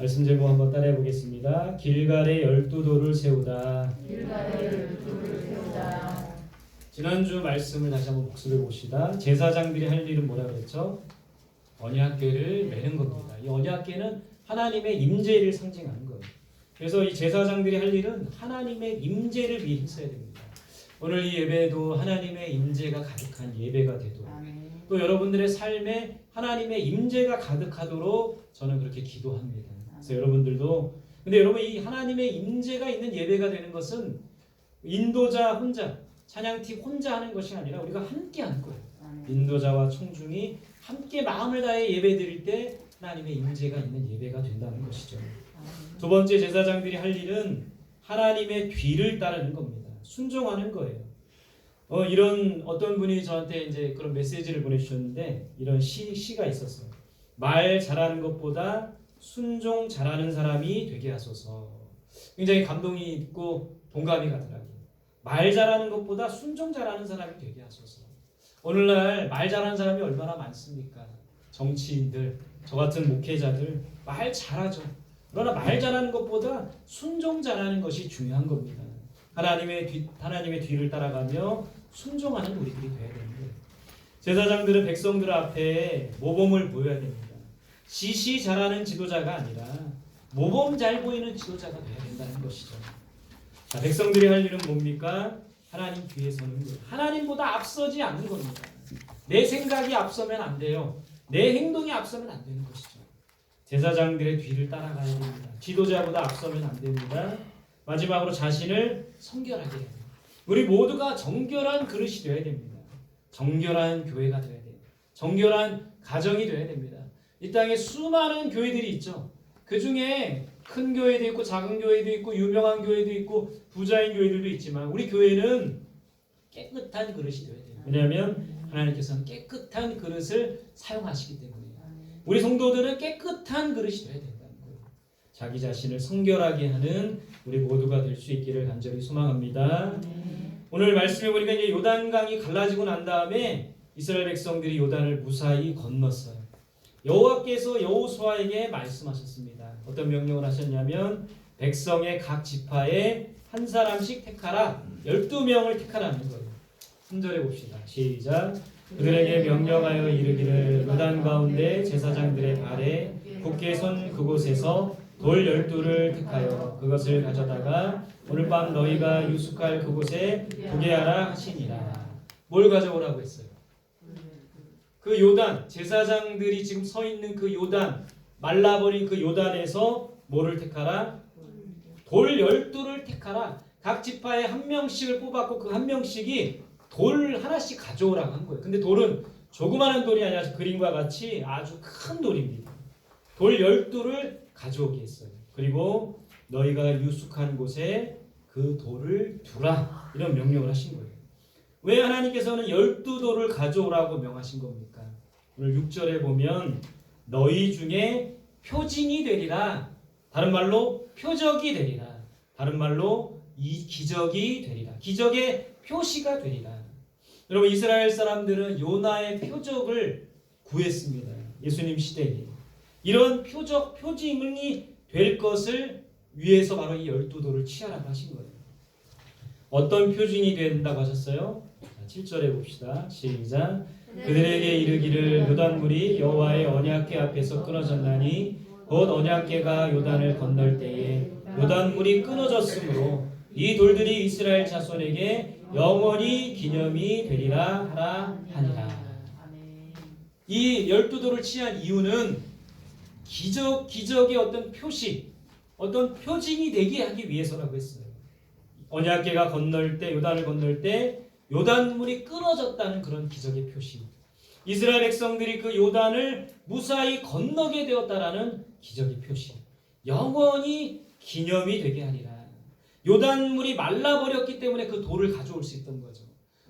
말씀 제목 한번 따라해 보겠습니다. 길갈에 열두 돌을 세우다. 지난주 말씀을 다시 한번 복습해 봅시다. 제사장들이 할 일은 뭐라 그랬죠? 언약궤를 매는 겁니다. 이 언약궤는 하나님의 임재를 상징하는 거예요. 그래서 이 제사장들이 할 일은 하나님의 임재를 위해 했어야 됩니다. 오늘 이 예배도 하나님의 임재가 가득한 예배가 되도록 또 여러분들의 삶에 하나님의 임재가 가득하도록 저는 그렇게 기도합니다. 그래서 여러분들도 근데 여러분 이 하나님의 임재가 있는 예배가 되는 것은 인도자 혼자 찬양팀 혼자 하는 것이 아니라 우리가 함께 하는 거예요. 인도자와 청중이 함께 마음을 다해 예배 드릴 때 하나님의 임재가 있는 예배가 된다는 것이죠. 두 번째 제사장들이 할 일은 하나님의 뒤를 따르는 겁니다. 순종하는 거예요. 어, 이런 어떤 분이 저한테 이제 그런 메시지를 보내주셨는데 이런 시, 시가 있었어요. 말 잘하는 것보다 순종 잘하는 사람이 되게 하소서. 굉장히 감동이 있고 동감이 가더라고요. 말 잘하는 것보다 순종 잘하는 사람이 되게 하소서. 오늘날 말 잘하는 사람이 얼마나 많습니까? 정치인들, 저 같은 목회자들 말 잘하죠. 그러나 말 잘하는 것보다 순종 잘하는 것이 중요한 겁니다. 하나님의 뒤 하나님의 뒤를 따라가며 순종하는 우리들이 되어야 거예요. 제사장들은 백성들 앞에 모범을 보여야 됩니다. 지시 잘하는 지도자가 아니라 모범 잘 보이는 지도자가 되어야 된다는 것이죠. 자, 백성들이 할 일은 뭡니까? 하나님 뒤에 서는 거예요. 하나님보다 앞서지 않는 겁니다. 내 생각이 앞서면 안 돼요. 내 행동이 앞서면 안 되는 것이죠. 제사장들의 뒤를 따라가야 됩니다. 지도자보다 앞서면 안 됩니다. 마지막으로 자신을 성결하게 해야 됩니다. 우리 모두가 정결한 그릇이 되어야 됩니다. 정결한 교회가 되어야 돼요. 정결한 가정이 되어야 됩니다. 이 땅에 수많은 교회들이 있죠. 그 중에 큰 교회도 있고 작은 교회도 있고 유명한 교회도 있고 부자인 교회들도 있지만 우리 교회는 깨끗한 그릇이 되어야 돼요. 왜냐하면 하나님께서는 깨끗한 그릇을 사용하시기 때문에 우리 성도들은 깨끗한 그릇이 되어야 된다는 거예요. 자기 자신을 성결하게 하는 우리 모두가 될 수 있기를 간절히 소망합니다. 오늘 말씀해 보니까 이제 요단강이 갈라지고 난 다음에 이스라엘 백성들이 요단을 무사히 건넜어요. 여호와께서 여호수아에게 말씀하셨습니다. 어떤 명령을 하셨냐면 백성의 각 지파에 한 사람씩 택하라. 12명을 택하라는 거예요. 3절에 봅시다. 시작. 그들에게 명령하여 이르기를 요단 가운데 제사장들의 발에 굳게 선 그곳에서 돌 열두를 택하여 그것을 가져다가 오늘 밤 너희가 유숙할 그곳에 두게 하라 하시니라. 뭘 가져오라고 했어요? 그 요단 제사장들이 지금 서 있는 그 요단 말라버린 그 요단에서 뭐를 택하라? 돌 열두를 택하라. 각 지파에 한 명씩을 뽑았고 그 한 명씩이 돌 하나씩 가져오라고 한 거예요. 근데 돌은 조그마한 돌이 아니라 그림과 같이 아주 큰 돌입니다. 돌 열두를 가져오게 했어요. 그리고 너희가 유숙한 곳에 그 돌을 두라 이런 명령을 하신 거예요. 왜 하나님께서는 열두 돌을 가져오라고 명하신 겁니까? 오늘 6절에 보면 너희 중에 표징이 되리라. 다른 말로 표적이 되리라. 다른 말로 이 기적이 되리라. 기적의 표시가 되리라. 여러분 이스라엘 사람들은 요나의 표적을 구했습니다. 예수님 시대에 이런 표적 표징이 될 것을 위해서 바로 이 열두 돌을 취하라고 하신 거예요. 어떤 표징이 된다고 하셨어요? 7절에 봅시다. 시작. 그들에게 이르기를 요단물이 여호와의 언약궤 앞에서 끊어졌나니 곧 언약궤가 요단을 건널 때에 요단물이 끊어졌으므로 이 돌들이 이스라엘 자손에게 영원히 기념이 되리라 하라 하니라. 이 열두 돌을 취한 이유는 기적 기적의 어떤 표시, 어떤 표징이 되게 하기 위해서라고 했어요. 언약궤가 건널 때 요단을 건널 때 요단물이 끊어졌다는 그런 기적의 표시. 이스라엘 백성들이 그 요단을 무사히 건너게 되었다라는 기적의 표시. 영원히 기념이 되게 하리라. 요단물이 말라버렸기 때문에 그 돌을 가져올 수 있던 거죠.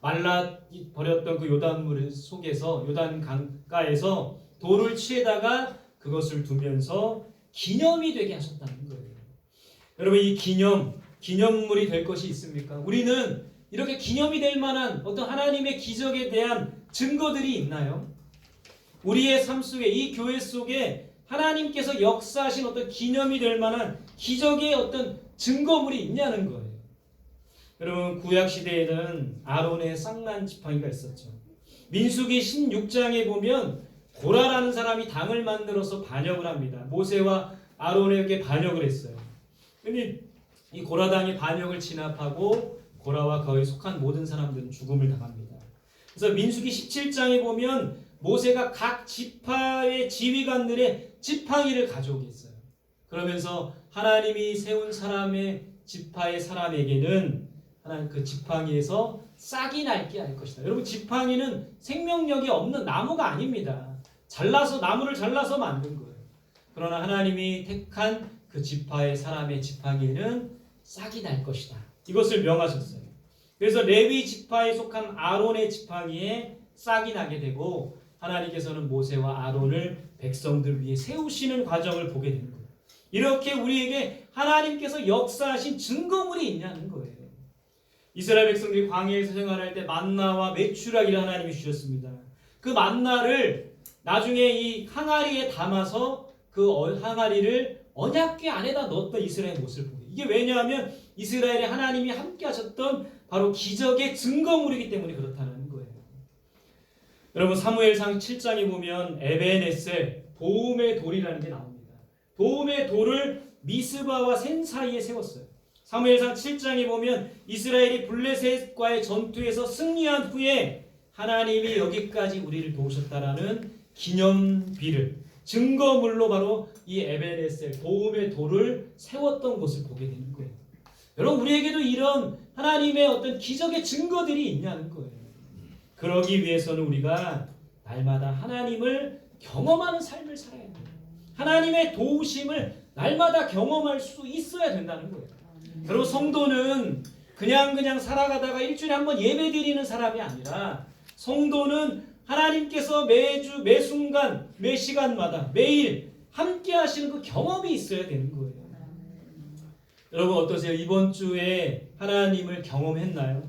말라 버렸던 그 요단물 속에서 요단 강가에서 돌을 취해다가 그것을 두면서 기념이 되게 하셨다는 거예요. 여러분 이 기념 기념물이 될 것이 있습니까? 우리는 이렇게 기념이 될 만한 어떤 하나님의 기적에 대한 증거들이 있나요? 우리의 삶 속에 이 교회 속에 하나님께서 역사하신 어떤 기념이 될 만한 기적의 어떤 증거물이 있냐는 거예요. 여러분 구약 시대에는 아론의 쌍난 지팡이가 있었죠. 민수기 16장에 보면 고라라는 사람이 당을 만들어서 반역을 합니다. 모세와 아론에게 반역을 했어요. 근데 이 고라당이 반역을 진압하고 고라와 거의 속한 모든 사람들은 죽음을 당합니다. 그래서 민수기 17장에 보면 모세가 각 지파의 지휘관들의 지팡이를 가져오게 했어요. 그러면서 하나님이 세운 사람의 지파의 사람에게는 하나님 그 지팡이에서 싹이 날게 할 것이다. 여러분 지팡이는 생명력이 없는 나무가 아닙니다. 잘라서 나무를 잘라서 만든 거예요. 그러나 하나님이 택한 그 지파의 사람의 지팡이는 싹이 날 것이다. 이것을 명하셨어요. 그래서 레위 지파에 속한 아론의 지팡이에 싹이 나게 되고 하나님께서는 모세와 아론을 백성들 위해 세우시는 과정을 보게 되는 거예요. 이렇게 우리에게 하나님께서 역사하신 증거물이 있냐는 거예요. 이스라엘 백성들이 광야에서 생활할 때 만나와 메추라기를 하나님이 주셨습니다. 그 만나를 나중에 이 항아리에 담아서 그 어- 항아리를 언약궤 안에다 넣었던 이스라엘 모습을 보게. 이게 왜냐하면 이스라엘의 하나님이 함께 하셨던 바로 기적의 증거물이기 때문에 그렇다는 거예요. 여러분 사무엘상 7장에 보면 에베네셀 도움의 돌이라는 게 나옵니다. 도움의 돌을 미스바와 센 사이에 세웠어요. 사무엘상 7장에 보면 이스라엘이 블레셋과의 전투에서 승리한 후에 하나님이 여기까지 우리를 도우셨다라는 기념비를 증거물로 바로 이 에베네셀 도움의 돌을 세웠던 곳을 보게 되는 거예요. 여러분 우리에게도 이런 하나님의 어떤 기적의 증거들이 있냐는 거예요. 그러기 위해서는 우리가 날마다 하나님을 경험하는 삶을 살아야 돼요. 하나님의 도우심을 날마다 경험할 수 있어야 된다는 거예요. 여러분 성도는 그냥 그냥 살아가다가 일주일에 한 번 예배 드리는 사람이 아니라 성도는 하나님께서 매주 매 순간 매 시간마다 매일 함께 하시는 그 경험이 있어야 되는 거예요. 여러분 어떠세요? 이번 주에 하나님을 경험했나요?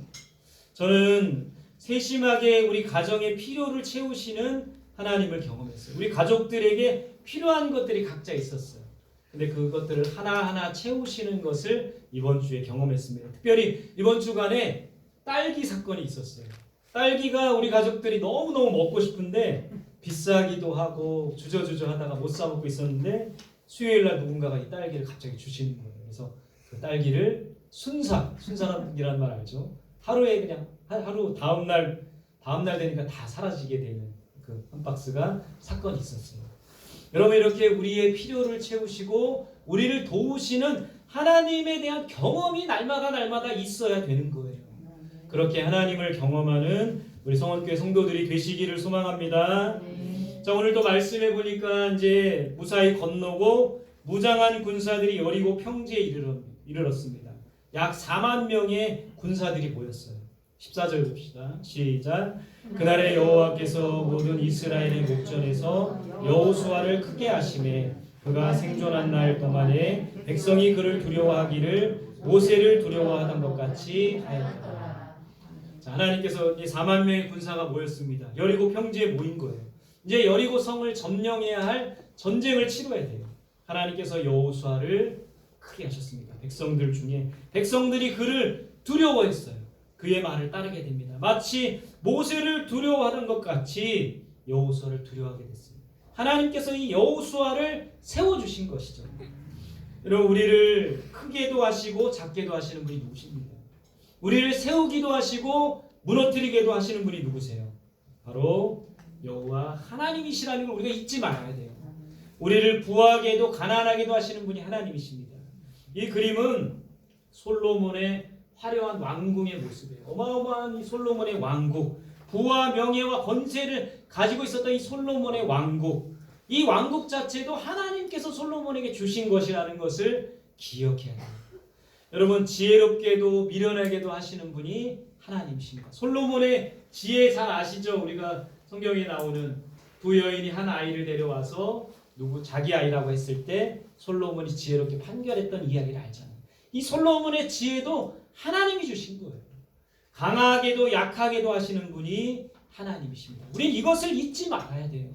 저는 세심하게 우리 가정의 필요를 채우시는 하나님을 경험했어요. 우리 가족들에게 필요한 것들이 각자 있었어요. 근데 그것들을 하나하나 채우시는 것을 이번 주에 경험했습니다. 특별히 이번 주간에 딸기 사건이 있었어요. 딸기가 우리 가족들이 너무너무 먹고 싶은데 비싸기도 하고 주저주저 하다가 못 사 먹고 있었는데 수요일 날 누군가가 이 딸기를 갑자기 주시는 거예요. 그래서 그 딸기를 순삭, 순삭이라는 말 알죠? 하루에 그냥 하- 하루 다음 날 다음 날 되니까 다 사라지게 되는 그 한 박스가 사건이 있었어요. 여러분 이렇게 우리의 필요를 채우시고 우리를 도우시는 하나님에 대한 경험이 날마다 날마다 있어야 되는 거예요. 그렇게 하나님을 경험하는 우리 성원교회 성도들이 되시기를 소망합니다. 자 오늘도 말씀해 보니까 이제 무사히 건너고 무장한 군사들이 여리고 평지에 이르렀, 이르렀습니다. 약 4만 명의 군사들이 모였어요. 14절 봅시다. 시작. 그날에 여호와께서 모든 이스라엘의 목전에서 여호수아를 크게 하심에 그가 생존한 날 동안에 백성이 그를 두려워하기를 모세를 두려워하던 것 같이 하였다. 자, 하나님께서 이 4만 명의 군사가 모였습니다. 여리고 평지에 모인 거예요. 이제 여리고 성을 점령해야 할 전쟁을 치러야 돼요. 하나님께서 여호수아를 크게 하셨습니다. 백성들 중에 백성들이 그를 두려워했어요. 그의 말을 따르게 됩니다. 마치 모세를 두려워하던 것 같이 여호수아를 두려워하게 됐습니다. 하나님께서 이 여호수아를 세워 주신 것이죠. 여러분 우리를 크게도 하시고 작게도 하시는 분이 누구십니까? 우리를 세우기도 하시고 무너뜨리게도 하시는 분이 누구세요? 바로 여호와 하나님이시라는 걸 우리가 잊지 말아야 돼요. 우리를 부하게도 가난하게도 하시는 분이 하나님이십니다. 이 그림은 솔로몬의 화려한 왕궁의 모습이에요. 어마어마한 이 솔로몬의 왕국, 부와 명예와 권세를 가지고 있었던 이 솔로몬의 왕국, 이 왕국 자체도 하나님께서 솔로몬에게 주신 것이라는 것을 기억해야 돼요. 여러분 지혜롭게도 미련하게도 하시는 분이 하나님이십니다. 솔로몬의 지혜 잘 아시죠? 우리가 성경에 나오는 부여인이 한 아이를 데려와서 누구 자기 아이라고 했을 때 솔로몬이 지혜롭게 판결했던 이야기를 알잖아요. 이 솔로몬의 지혜도 하나님이 주신 거예요. 강하게도 약하게도 하시는 분이 하나님이십니다. 우리는 이것을 잊지 말아야 돼요.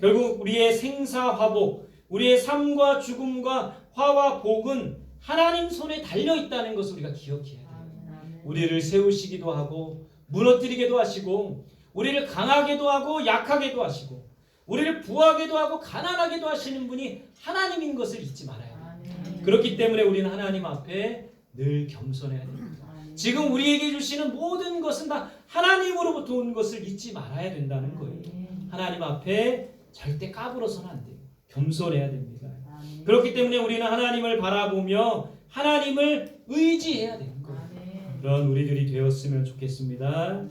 결국 우리의 생사화복, 우리의 삶과 죽음과 화와 복은 하나님 손에 달려 있다는 것을 우리가 기억해야 돼요. 우리를 세우시기도 하고 무너뜨리기도 하시고 우리를 강하게도 하고 약하게도 하시고 우리를 부하게도 하고 가난하게도 하시는 분이 하나님인 것을 잊지 말아야 돼요. 그렇기 때문에 우리는 하나님 앞에 늘 겸손해야 됩니다. 지금 우리에게 주시는 모든 것은 다 하나님으로부터 온 것을 잊지 말아야 된다는 거예요. 하나님 앞에 절대 까불어서는 안 돼요. 겸손해야 됩니다. 그렇기 때문에 우리는 하나님을 바라보며 하나님을 의지해야 되는 거예요. 그런 우리들이 되었으면 좋겠습니다.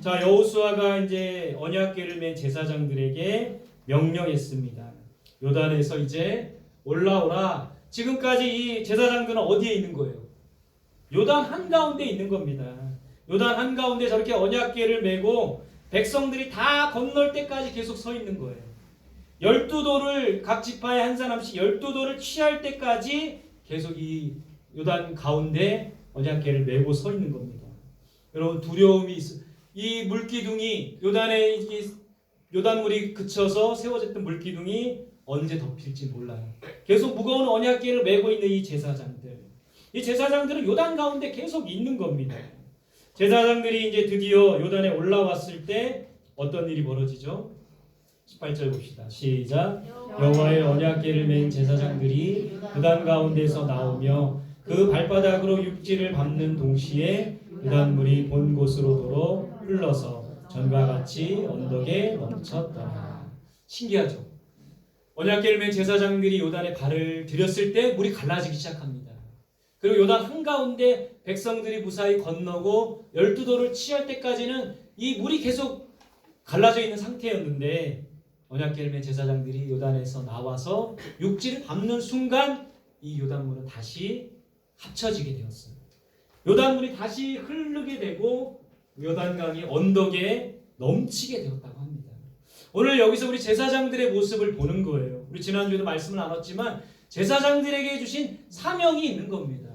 자, 여호수아가 이제 언약궤를 맨 제사장들에게 명령했습니다. 요단에서 이제 올라오라. 지금까지 이 제사장들은 어디에 있는 거예요? 요단 한 가운데 있는 겁니다. 요단 한 가운데 저렇게 언약궤를 메고 백성들이 다 건널 때까지 계속 서 있는 거예요. 열두 돌을 각 지파에 한 사람씩 열두 돌을 취할 때까지 계속 이 요단 가운데 언약궤를 메고 서 있는 겁니다. 여러분 두려움이 있어. 이 물기둥이 요단에 이 요단물이 그쳐서 세워졌던 물기둥이 언제 덮일지 몰라요. 계속 무거운 언약궤를 메고 있는 이 제사장들. 이 제사장들은 요단 가운데 계속 있는 겁니다. 제사장들이 이제 드디어 요단에 올라왔을 때 어떤 일이 벌어지죠? 18절 봅시다. 시작. 여호와의 언약궤를 맨 제사장들이 요단 가운데서 나오며 그 발바닥으로 육지를 밟는 동시에 요단물이 본 곳으로 도로 흘러서 전과 같이 언덕에 멈췄더라. 신기하죠? 언약궤를 맨 제사장들이 요단에 발을 들였을 때 물이 갈라지기 시작합니다. 그리고 요단 한가운데 백성들이 무사히 건너고 열두 도를 취할 때까지는 이 물이 계속 갈라져 있는 상태였는데 언약궤를 맨 제사장들이 요단에서 나와서 육지를 밟는 순간 이 요단물은 다시 합쳐지게 되었어요. 요단물이 다시 흐르게 되고 요단강이 언덕에 넘치게 되었다고 합니다. 오늘 여기서 우리 제사장들의 모습을 보는 거예요. 우리 지난주에도 말씀을 나눴지만 제사장들에게 주신 사명이 있는 겁니다.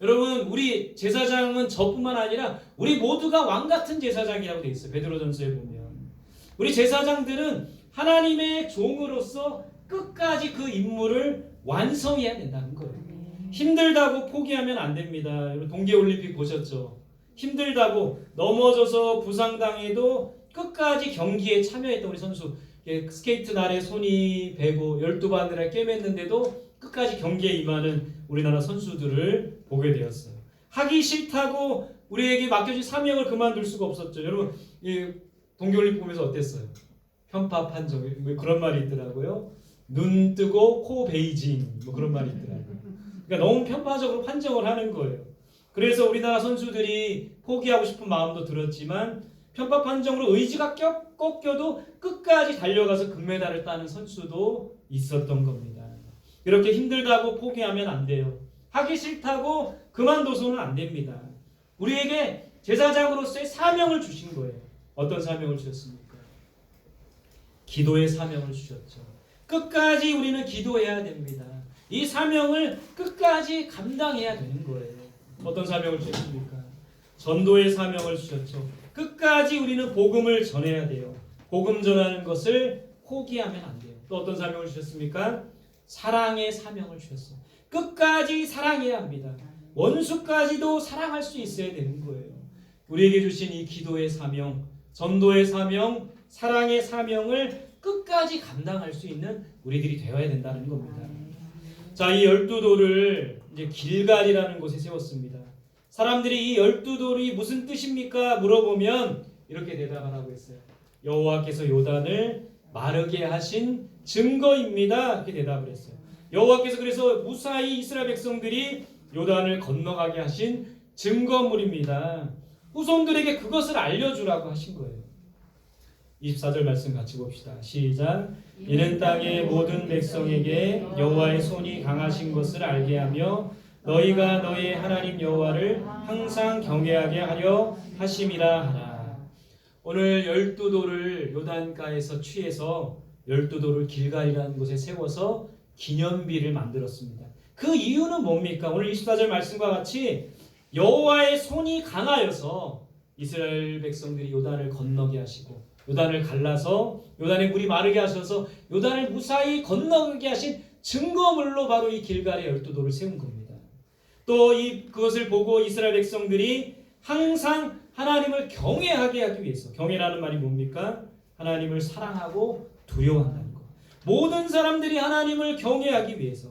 여러분 우리 제사장은 저뿐만 아니라 우리 모두가 왕 같은 제사장이라고 돼 있어요. 베드로전서에 보면 우리 제사장들은 하나님의 종으로서 끝까지 그 임무를 완성해야 된다는 거예요. 힘들다고 포기하면 안 됩니다. 여러분 동계 올림픽 보셨죠? 힘들다고 넘어져서 부상당해도 끝까지 경기에 참여했던 우리 선수 예, 스케이트 날에 손이 베고 열두 바늘에 꿰맸는데도 끝까지 경기에 임하는 우리나라 선수들을 보게 되었어요. 하기 싫다고 우리에게 맡겨진 사명을 그만둘 수가 없었죠. 여러분 이 동계올림픽 보면서 어땠어요? 편파 판정 뭐 그런 말이 있더라고요. 눈 뜨고 코 베이징 뭐 그런 말이 있더라고요. 그러니까 너무 편파적으로 판정을 하는 거예요. 그래서 우리나라 선수들이 포기하고 싶은 마음도 들었지만 편파 판정으로 의지가 껴- 꺾여도 끝까지 달려가서 금메달을 따는 선수도 있었던 겁니다. 이렇게 힘들다고 포기하면 안 돼요. 하기 싫다고 그만둬서는 안 됩니다. 우리에게 제사장으로서의 사명을 주신 거예요. 어떤 사명을 주셨습니까? 기도의 사명을 주셨죠. 끝까지 우리는 기도해야 됩니다. 이 사명을 끝까지 감당해야 되는 거예요. 어떤 사명을 주셨습니까? 전도의 사명을 주셨죠. 끝까지 우리는 복음을 전해야 돼요. 복음 전하는 것을 포기하면 안 돼요. 또 어떤 사명을 주셨습니까? 사랑의 사명을 주셨어요. 끝까지 사랑해야 합니다. 원수까지도 사랑할 수 있어야 되는 거예요. 우리에게 주신 이 기도의 사명, 전도의 사명, 사랑의 사명을 끝까지 감당할 수 있는 우리들이 되어야 된다는 겁니다. 자, 이 열두 돌을 이제 길갈이라는 곳에 세웠습니다. 사람들이 이 열두 돌이 무슨 뜻입니까? 물어보면 이렇게 대답을 하고 있어요. 여호와께서 요단을 마르게 하신 증거입니다. 이렇게 대답을 했어요. 여호와께서 그래서 무사히 이스라엘 백성들이 요단을 건너가게 하신 증거물입니다. 후손들에게 그것을 알려주라고 하신 거예요. 24절 말씀 같이 봅시다. 시작. 이는 땅의 모든 백성에게 여호와의 손이 강하신 것을 알게 하며 너희가 너희 하나님 여호와를 항상 경외하게 하려 하심이라 하라. 오늘 열두 돌을 요단가에서 취해서 열두 돌을 길갈이라는 곳에 세워서 기념비를 만들었습니다. 그 이유는 뭡니까? 오늘 24절 말씀과 같이 여호와의 손이 강하여서 이스라엘 백성들이 요단을 건너게 하시고 요단을 갈라서 요단에 물이 마르게 하셔서 요단을 무사히 건너게 하신 증거물로 바로 이 길갈의 열두 돌을 세운 겁니다. 또 이 그것을 보고 이스라엘 백성들이 항상 하나님을 경외하게 하기 위해서 경외라는 말이 뭡니까? 하나님을 사랑하고 두려워한다는 것. 모든 사람들이 하나님을 경외하기 위해서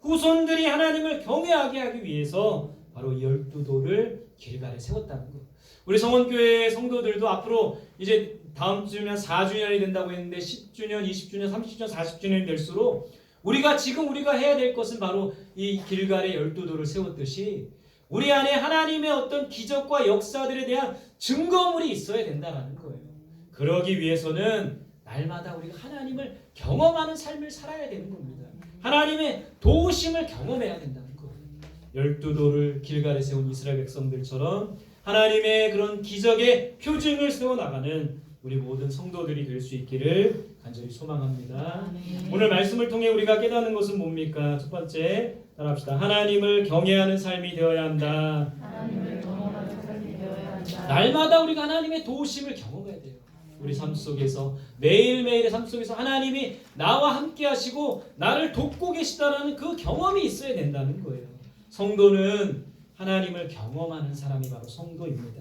후손들이 하나님을 경외하게 하기 위해서 바로 이 열두 돌을 길갈에 세웠다는 것. 우리 성원교회 성도들도 앞으로 이제 다음 주면 4주년이 된다고 했는데 10주년, 20주년, 30주년, 40주년이 될수록 우리가 지금 우리가 해야 될 것은 바로 이 길갈에 열두 돌을 세웠듯이 우리 안에 하나님의 어떤 기적과 역사들에 대한 증거물이 있어야 된다는 거예요. 그러기 위해서는 날마다 우리가 하나님을 경험하는 삶을 살아야 되는 겁니다. 하나님의 도우심을 경험해야 된다는 거예요. 열두 돌을 길갈에 세운 이스라엘 백성들처럼 하나님의 그런 기적의 표징을 세워 나가는 우리 모든 성도들이 될 수 있기를 간절히 소망합니다. 오늘 말씀을 통해 우리가 깨닫는 것은 뭡니까? 첫 번째 따라합시다. 하나님을 경외하는 삶이 되어야 한다. 하나님을 경험하는 삶이 되어야 한다. 날마다 우리가 하나님의 도우심을 경험해야 돼요. 우리 삶 속에서 매일매일의 삶 속에서 하나님이 나와 함께 하시고 나를 돕고 계시다라는 그 경험이 있어야 된다는 거예요. 성도는 하나님을 경험하는 사람이 바로 성도입니다.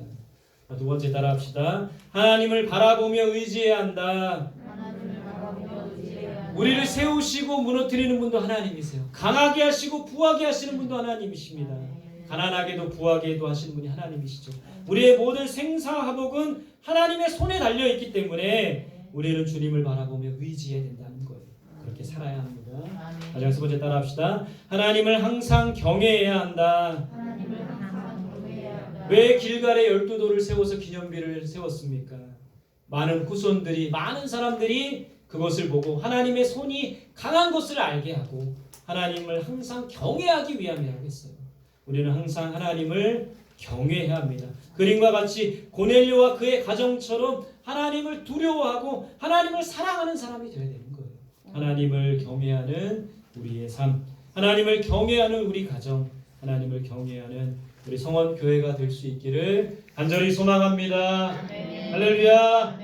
두 번째 따라 합시다. 하나님을 바라보며 의지해야 한다. 하나님을 바라보며 의지해야 한다. 우리를 세우시고 무너뜨리는 분도 하나님이세요. 강하게 하시고 부하게 하시는 분도 하나님이십니다. 가난하게도 부하게도 하시는 분이 하나님이시죠. 우리의 모든 생사화복은 하나님의 손에 달려 있기 때문에 우리는 주님을 바라보며 의지해야 된다는 거예요. 그렇게 살아야 합니다. 마지막 세 번째 따라합시다. 하나님을 항상 경외해야 한다. 하나님을 항상 경외해야 한다. 왜 길갈에 열두 돌을 세워서 기념비를 세웠습니까? 많은 후손들이 많은 사람들이 그것을 보고 하나님의 손이 강한 것을 알게 하고 하나님을 항상 경외하기 위함이라고 했어요. 우리는 항상 하나님을 경외해야 합니다. 그림과 같이 고넬료와 그의 가정처럼 하나님을 두려워하고 하나님을 사랑하는 사람이 되어야 되는 거예요. 하나님을 경외하는 우리의 삶, 하나님을 경외하는 우리 가정, 하나님을 경외하는 우리 성원 교회가 될 수 있기를 간절히 소망합니다. 할렐루야.